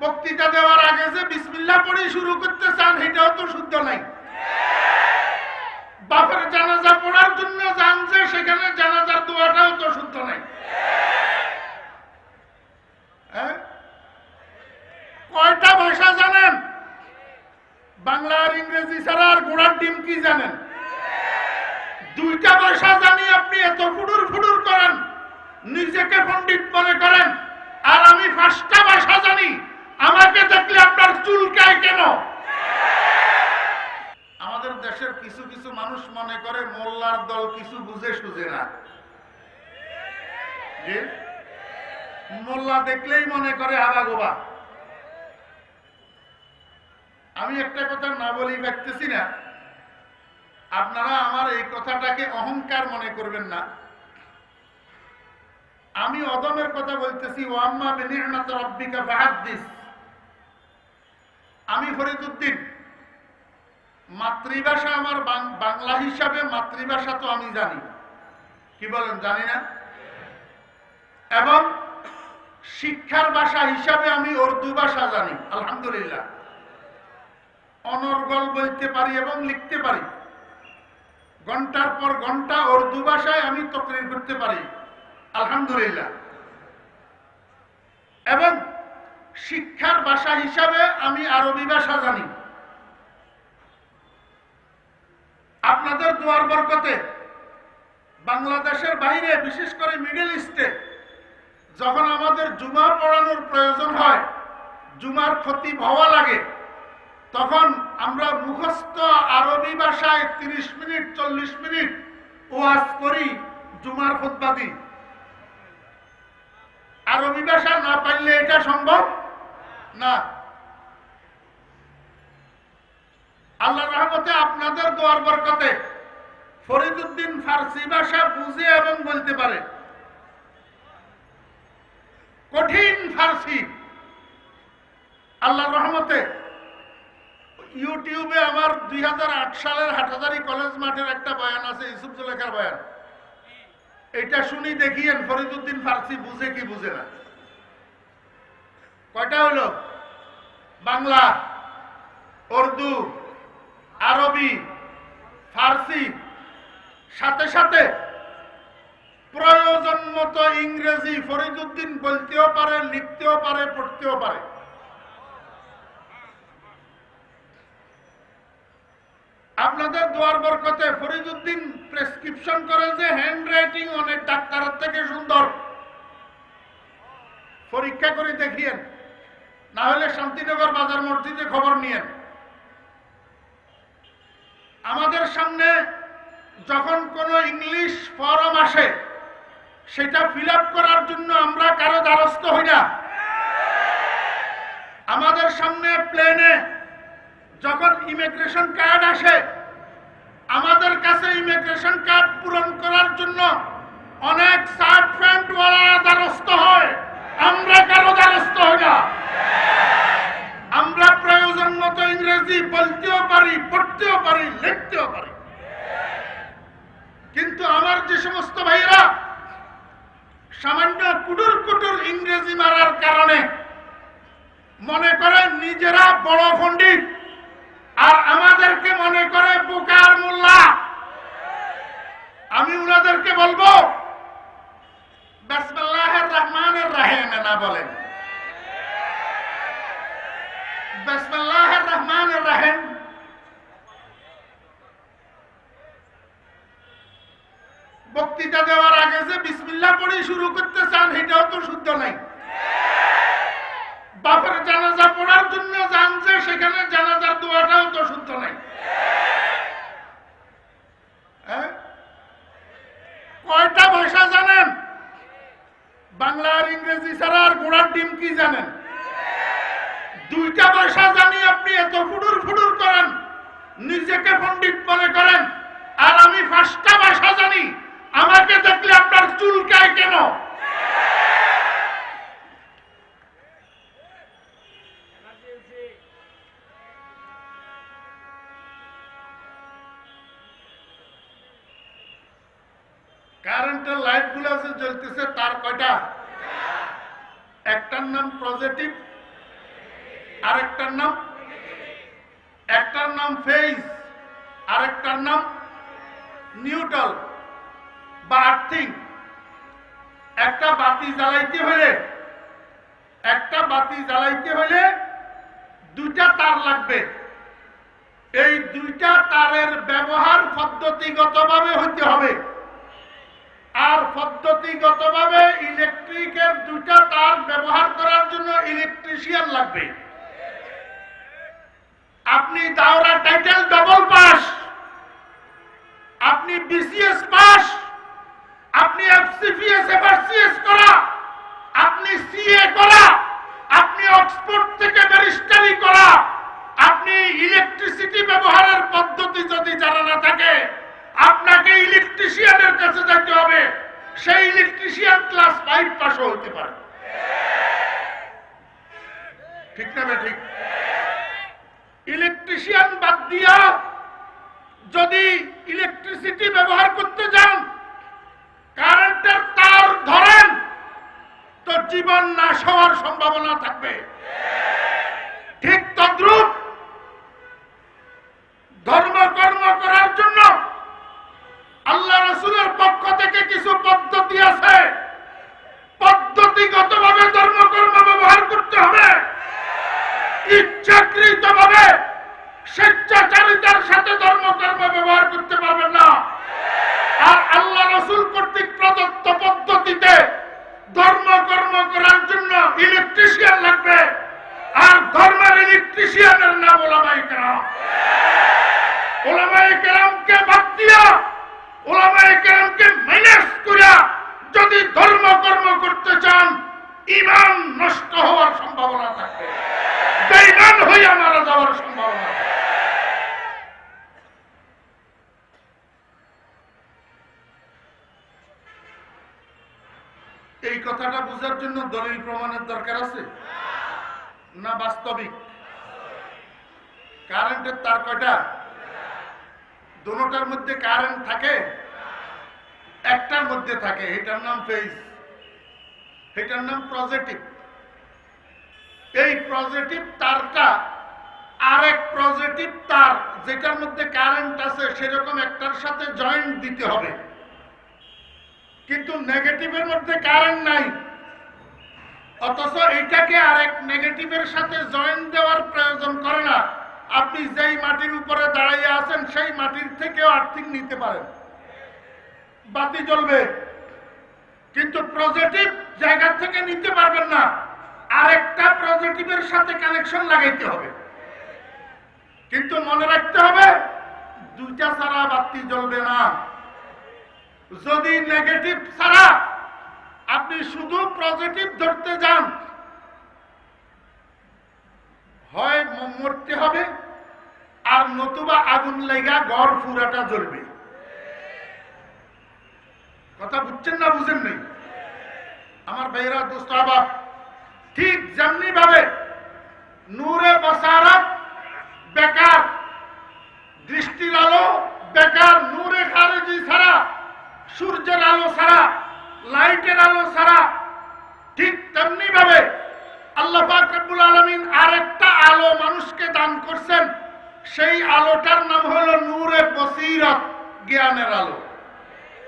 বক্তৃতা দেওয়ার আগে যে বিসমিল্লা পড়ে শুরু করতে চান এটাও তো শুদ্ধ নাই। বাপের জানাজা পড়ার জন্য যান যে, সেখানে জানাজার দোয়াটাও তো শুদ্ধ নাই। হ্যাঁ? কয়টা ভাষা জানেন? বাংলা আর ইংরেজি ছাড়া আর গোড়ার ডিম কি জানেন? দুইটা ভাষা জানি আপনি, এত ফুডুর ফুডুর করেন, নিজেকে পণ্ডিত মনে করেন, আর আমি পাঁচটা ভাষা জানি। আমাকে দেখলে আপনার চুলকায় কেন? আমাদের দেশের কিছু কিছু মানুষ মনে করে মোল্লার দল কিছু বুঝে সুঝে না। মোল্লা দেখলেই মনে করে হাবা গোবা আমি একটা কথা না বলি পারতেছি না। আপনারা আমার এই কথাটাকে অহংকার মনে করবেন না। আমি অদমের কথা বলতেছি, ওয়াম্মা বিনি'মাতি রাব্বিকা ফাহাদ্দিস। আমি ফরিদুদ্দিন মাতৃভাষা আমার বাংলা হিসাবে মাতৃভাষা তো আমি জানি। কি বলেন, জানি না? এবং শিক্ষার ভাষা হিসাবে আমি উর্দু ভাষা জানি, আলহামদুলিল্লাহ। অনর্গল বলতে পারি এবং লিখতে পারি। ঘণ্টার পর ঘণ্টা উর্দু ভাষায় আমি তকরির করতে পারি, আলহামদুলিল্লাহ। এবং শিক্ষার ভাষা হিসাবে আমি আরবি ভাষা জানি। আপনাদের দোয়ার বরকতে বাংলাদেশের বাইরে, বিশেষ করে মিডল ইস্টে, যখন আমাদের জুমা পড়ানোর প্রয়োজন হয়, জুমার ক্ষতি হওয়া লাগে, তখন আমরা মুখস্থ আরবি ভাষায় তিরিশ মিনিট, চল্লিশ মিনিট ওয়াজ করি, জুমার দিই। আরবি ভাষা না পারলে এটা সম্ভব? না। আল্লাহ রহমতে আপনাদের দোয়ার বরকতে ফরিদুদ্দিন ফার্সি ভাষা বুঝে এবং বলতে পারে। কঠিন ফার্সি। আল্লাহ রহমতে ইউটিউবে আমার দুই হাজার আট সালের হাটাজারি কলেজ মাঠের একটা বয়ান আছে, ইউসুফ জুলেখার বয়ান। এটা শুনি দেখিয়েন ফরিদুদ্দিন ফার্সি বুঝে কি বুঝে না। কয়টা হলো বাংলা, উর্দু, আরবি, ফার্সি, সাথে সাথে প্রয়োজন মতো ইংরেজি ফরিদুদ্দিন বলতেও পারে, লিখতেও পারে, পড়তেও পারে। আপনাদের দোয়ার বরকতে ফরিদুদ্দিন প্রেসক্রিপশন করে যে হ্যান্ড রাইটিং অনেক ডাক্তারের থেকে সুন্দর। পরীক্ষা করে দেখিয়েন। না হলে শান্তিনগর বাজার মসজিদে খবর নিয়েন। আমাদের সামনে যখন কোনো ইংলিশ ফরম আসে, সেটা ফিল করার জন্য আমরা কারও দ্বারস্থ হই না। আমাদের সামনে প্লেনে যখন ইমিগ্রেশন কার্ড আসে আমাদের কাছে ইমিগ্রেশন কার্ড পূরণ করার জন্য অনেক শার্ট প্যান্ট ওয়ালা দ্বারস্থ হয় আমরা কারও দ্বারস্থ হই না আমরা প্রয়োজন মতো ইংরেজি বলতেও পারি পড়তেও পারি লিখতেও পারি কিন্তু আমার যে সমস্ত ভাইয়েরা সামান্য কুটুর কুটুর ইংরেজি মারার কারণে মনে করে নিজেরা বড় পণ্ডিত, আর আমাদেরকে মনে করে বোকার মোল্লা। আমি উনাদেরকে বলব রহমানির রহিম না বলেন। রহমানির রহিম বক্তৃতা দেওয়ার আগে যে বিসমিল্লাহ শুরু করতে চান, এটাও তো শুদ্ধ নাই। বাপের জানাজা পড়ার জন্য যান যে, সেখানে জানাজার দোয়াটাও তো শুদ্ধ নাই। হ্যাঁ? কয়টা ভাষা জানেন? বাংলা আর ইংরেজি ছাড়া আর গোড়ার ডিম কি জানেন? দুইটা ভাষা জানি আপনি এত ফুডুর ফুডুর করেন, নিজেকে পণ্ডিত মনে করেন, আর আমি পাঁচটা ভাষা জানি। আমাকে দেখলে আপনার চুলকায় কেন? কারেন্টের লাইটগুলো যে জ্বলতেছে, তার কয়টা? একটার নাম পজিটিভ, আরেকটার নাম একটার নাম ফেজ আরেকটার নাম নিউট্রাল। বা আর্থিং একটা বাতি জ্বালাইতে হলে একটা বাতি জ্বালাইতে হলে দুইটা তার লাগবে। এই দুইটা তারের ব্যবহার পদ্ধতিগতভাবে হইতে হবে। আর পদ্ধতিগতভাবে ইলেকট্রিকের দুইটা তার ব্যবহার করার জন্য ইলেকট্রিশিয়ান লাগবে। আপনি দাওরা টাইটেল ডবল পাস আপনি বিসিএস পাস আপনি এফসিপিএস এফআরসিএস করা আপনি সিএ করা আপনি অক্সফোর্ড থেকে ব্যারিস্টারি করা আপনি ইলেকট্রিসিটি ব্যবহারের পদ্ধতি যদি জানা না থাকে আপনাকে ইলেকট্রিশিয়ানের কাছে যেতে হবে, সেই ইলেকট্রিশিয়ান ক্লাস ফাইভ পাশও হতে পারে। ঠিক না ঠিক? ইলেকট্রিশিয়ান বাদ দিয়া যদি ইলেকট্রিসিটি ব্যবহার করতে যান, কারেন্টের তার ধরেন, তো জীবন নাশ হওয়ার সম্ভাবনা থাকবে। ঠিক তদ্রুপ ধর্ম কর্ম করার জন্য আল্লাহ রসুলের পক্ষ থেকে কিছু পদ্ধতি আছে পদ্ধতিগত ভাবে ধর্মকর্ম ব্যবহার করতে হবে ইচ্ছাকৃত ভাবে স্বেচ্ছাচারিতার সাথে ধর্মকর্ম ব্যবহার করতে পারবেন না আর আল্লাহ রসুল কর্তৃক প্রদত্ত পদ্ধতিতে ধর্মকর্ম করার জন্য ইলেকট্রিশিয়ান লাগবে আর ইলেকট্রিশিয়ানের নাম ওলামাই কেরাম। ওলামাই কেরামকে বাদ দিয়া, ওলামাই কেরামকে মাইনাস করিয়া যদি ধর্মকর্ম করতে চান ইমান নষ্ট হওয়ার সম্ভাবনা থাকবে বেইমান হইয়া মারা যাওয়ার সম্ভাবনা এই কথাটা বোঝার জন্য দলিল প্রমাণের দরকার আছে? না বাস্তবিক? কারেন্টের তার কয়টা? দুটার মধ্যে কারেন্ট থাকে? একটার মধ্যে থাকে। এটার নাম ফেজ। এটার নাম পজিটিভ। এই পজিটিভ তারটা আরেক পজিটিভ তার, যেটার মধ্যে কারেন্ট আছে, সেরকম একটার সাথে জয়েন্ট দিতে হবে। কিন্তু নেগেটিভের মধ্যে কারেন্ট নাই। অথচ এটাকে আরেক নেগেটিভের সাথে জয়েন্ট দেওয়ার প্রয়োজন করে না। আপনি যেই মাটির উপরে দাঁড়াইয়া আছেন, সেই মাটির থেকেও আর্থিক নিতে পারেন। বাতি জ্বলবে। কিন্তু পজিটিভ জায়গা থেকে নিতে পারবেন না। আরেকটা পজিটিভের সাথে কানেকশন লাগাইতে হবে। কিন্তু মনে রাখতে হবে, দুইটা ছাড়া বাতি জ্বলবে না। যদি নেগেটিভ ছাড়া আপনি শুধু পজিটিভ ধরতে যান, হয় মরতে হবে আর নতুবা আগুন লেগা গড় পুরাটা জ্বলবে। কথা বুঝছেন না বুঝেন নেই? আমার ভাইরা দোস্ত, আবার ঠিক যেমনি ভাবে নূরে বসারত বেকার, দৃষ্টির আলো বেকার, নূরে খারেজি ছাড়া, সূর্যের আলো ছাড়া, লাইটের আলো ছাড়া, ঠিক তেমনি ভাবে আল্লাহ আলামিন আরেকটা আলো মানুষকে দান করছেন। সেই আলোটার নাম হলো নূরে বসিরত জ্ঞানের আলো।